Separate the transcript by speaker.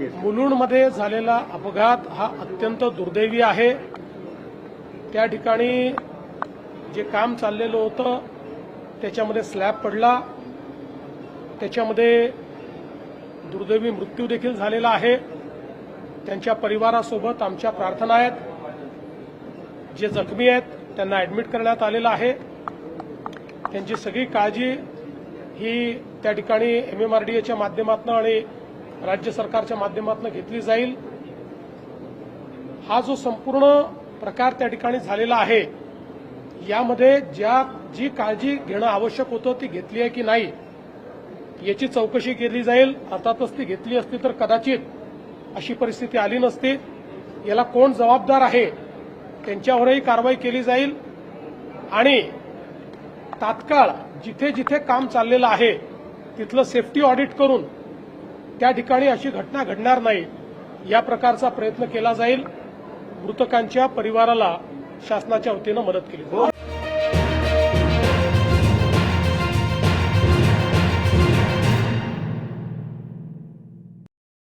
Speaker 1: मुलुंडमध्ये झालेला अपघात हा अत्यंत दुर्दैवी आहे. त्या ठिकाणी जे काम चाललेलं होतं त्याच्यामध्ये स्लॅब पडला. त्याच्यामध्ये दुर्दैवी मृत्यू देखील झालेला आहे. त्यांच्या परिवारासोबत आमच्या प्रार्थना आहेत. जे जखमी आहेत त्यांना ऍडमिट करण्यात आलेलं आहे. त्यांची सगळी काळजी ही त्या ठिकाणी एम एम आर डी एच्या माध्यमातून आणि राज्य सरकारच्या माध्यमातून घेतली जाईल. हा जो संपूर्ण प्रकार त्या ठिकाणी झालेला आहे यामध्ये ज्या जी काळजी घेणं आवश्यक होतं ती घेतली आहे की नाही याची चौकशी केली जाईल. अर्थातच ती घेतली असती तर कदाचित अशी परिस्थिती आली नसती. याला कोण जबाबदार आहे त्यांच्यावरही कारवाई केली जाईल. आणि तात्काळ जिथे जिथे काम चाललेलं आहे तिथलं सेफ्टी ऑडिट करून त्या ठिकाणी अशी घटना घडणार नाही. या प्रकारचा प्रयत्न केला जाईल. मृतकांच्या परिवाराला शासनाच्या वतीनं मदत केली जाईल.